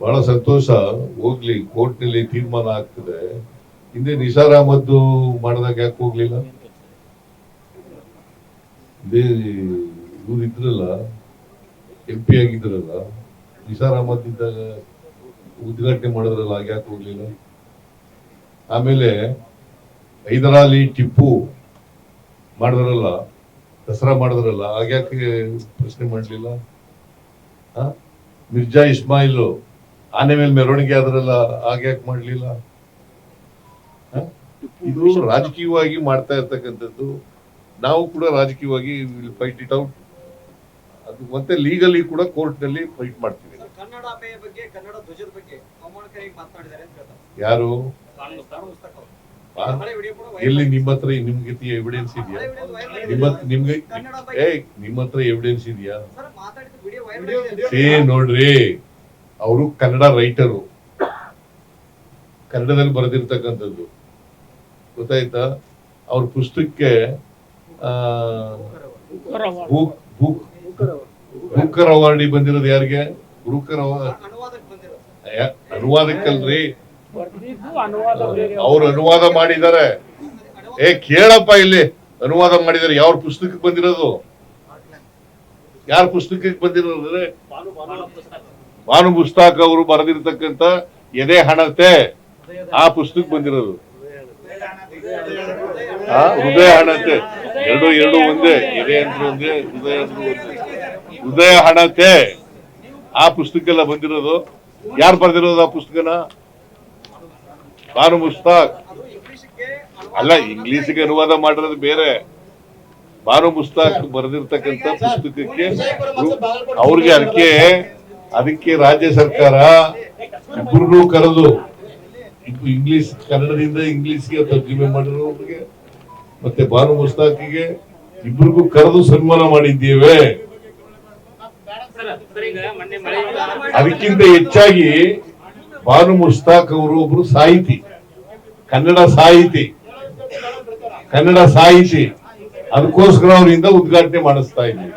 ಬಹಳ ಸಂತೋಷ. ಹೋಗ್ಲಿ ಕೋರ್ಟ್ನಲ್ಲಿ ತೀರ್ಮಾನ ಆಗ್ತದೆ. ಹಿಂದೆ ನಿಸಾರ್ ಅಹಮದ್ ಮಾಡಿದಾಗ ಯಾಕೆ ಹೋಗ್ಲಿಲ್ಲ? ಇವ್ರು ಇದ್ರಲ್ಲ ಎಂ ಪಿ ಆಗಿದ್ರಲ್ಲ, ನಿಸಾರ್ ಅಹಮದ್ ಇದ್ದಾಗ ಉದ್ಘಾಟನೆ ಮಾಡಿದ್ರಲ್ಲ ಯಾಕೆ ಹೋಗ್ಲಿಲ್ಲ? ಆಮೇಲೆ ಹೈದರಾಲಿ ಟಿಪ್ಪು ಮಾಡಿದ್ರಲ್ಲ ದಸರಾ ಮಾಡಿದ್ರಲ್ಲ ಆಗ್ಯಾಕೆ ಪ್ರಶ್ನೆ ಮಾಡಲಿಲ್ಲ? ಮಿರ್ಜಾ ಇಸ್ಮಾಯಿಲ್ ಆನೆ ಮೇಲೆ ಮೆರವಣಿಗೆ ಆದ್ರಲ್ಲ ಆಗ್ಯಾಕೆ ಮಾಡ್ಲಿಲ್ಲ? ಇದು ರಾಜಕೀಯವಾಗಿ ಮಾಡ್ತಾ ಇರ್ತಕ್ಕಂಥದ್ದು. ನಾವು ಕೂಡ ರಾಜಕೀಯವಾಗಿ ಫೈಟ್ ಇಟ್ ಔಟ್ ಅದು ಮತ್ತೆ ಲೀಗಲಿ ಕೂಡ ಕೋರ್ಟ್ನಲ್ಲಿ ಫೈಟ್ ಮಾಡ್ತೀವಿ ಯಾರು? ಎಲ್ಲಿ. ನಿಮ್ಮ ಹತ್ರ ನಿಮ್ಗೆ ಎವಿಡೆನ್ಸ್ ಇದೆಯಾ. ನಿಮ್ಮ ನಿಮ್ಗೆ ಏ ನಿಮ್ಮ ಹತ್ರ ಎವಿಡೆನ್ಸ್ ಇದೆಯಾ? ಏ ನೋಡ್ರಿ. ಅವರು ಕನ್ನಡ ರೈಟರು ಕನ್ನಡದಲ್ಲಿ ಬರೆದಿರ್ತಕ್ಕಂಥದ್ದು. ಗೊತ್ತಾಯ್ತಾ? ಅವ್ರ ಪುಸ್ತಕಕ್ಕೆ ಆ, ಬೂಕ್ ಬೂಕ್ ಬೂಕರ್ ಅವಾರ್ಡಿ ಬಂದಿರೋದು ಯಾರಿಗೆ? ಬೂಕರ್ ಅವಾರ್ಡ್ ಅನುವಾದಕ್ಕೆ ಬಂದಿರೋದು. ಸರ್. ಯಾ- ಅನುವಾದಕ್ಕಲ್ರಿ. ಅವ್ರು ಅನುವಾದ ಮಾಡಿದ್ದಾರೆ. ಏ ಕೇಳಪ್ಪ ಇಲ್ಲಿ. ಅನುವಾದ ಮಾಡಿದ್ದಾರೆ. ಯಾವ ಪುಸ್ತಕಕ್ಕೆ ಬಂದಿರೋದು? ಯಾರ ಪುಸ್ತಕಕ್ಕೆ ಬಂದಿರೋದು ಅಂದ್ರೆ? ಬಾನು ಬಾನು ಮುಸ್ತಾಕ್ ಭಾನು ಪುಸ್ತಕ ಅವರು ಬರೆದಿರತಕ್ಕಂತ ಎದೆ ಹಣತೆ ಆ ಪುಸ್ತಕ ಬಂದಿರೋದು. ಹೃದಯ ಹಣತೆ. ಎರಡು ಎರಡು ಒಂದೇ. ಎದೆ ಅಂದ್ರೆ ಒಂದೇ ಹೃದಯ ಅಂದ್ರೆ ಒಂದೇ. ಹೃದಯ ಹಣತೆ. ಆ ಪುಸ್ತಕ ಎಲ್ಲ ಬಂದಿರೋದು. ಯಾರು ಬರೆದಿರೋದು ಆ ಪುಸ್ತಕನ? ಭಾನು ಮುಸ್ತಾಕ್. ಅಲ್ಲ ಇಂಗ್ಲಿಷ್ಗೆ ಅನುವಾದ ಮಾಡಿರೋದು ಬೇರೆ. ಬಾನು ಮುಸ್ತಾಕ್ ಬರೆದಿರ್ತಕ್ಕಂಥ ಪುಸ್ತಕಕ್ಕೆ ಅವ್ರಿಗೆ ಅದಕ್ಕೆ ಅದಕ್ಕೆ ರಾಜ್ಯ ಸರ್ಕಾರ ಇಬ್ರು ಕರೆದು ಇಂಗ್ಲಿಷ್ ಕನ್ನಡದಿಂದ ಇಂಗ್ಲಿಷ್ಗೆ ತರ್ಜುಮೆ ಮಾಡಿರೋರಿಗೆ ಮತ್ತೆ ಬಾನು ಮುಸ್ತಾಕಿಗೆ ಇಬ್ಬರಿಗೂ ಕರೆದು ಸನ್ಮಾನ ಮಾಡಿದ್ದೇವೆ. ಅದಕ್ಕಿಂತ ಹೆಚ್ಚಾಗಿ ಭಾನು ಮುಸ್ತಾಕ್ ಅವರು ಒಬ್ರು ಸಾಹಿತಿ. ಕನ್ನಡ ಸಾಹಿತಿ. ಕನ್ನಡ ಸಾಹಿತಿ. ಅದಕ್ಕೋಸ್ಕರ ಅವರಿಂದ ಉದ್ಘಾಟನೆ ಮಾಡಿಸ್ತಾ ಇದ್ದೀವಿ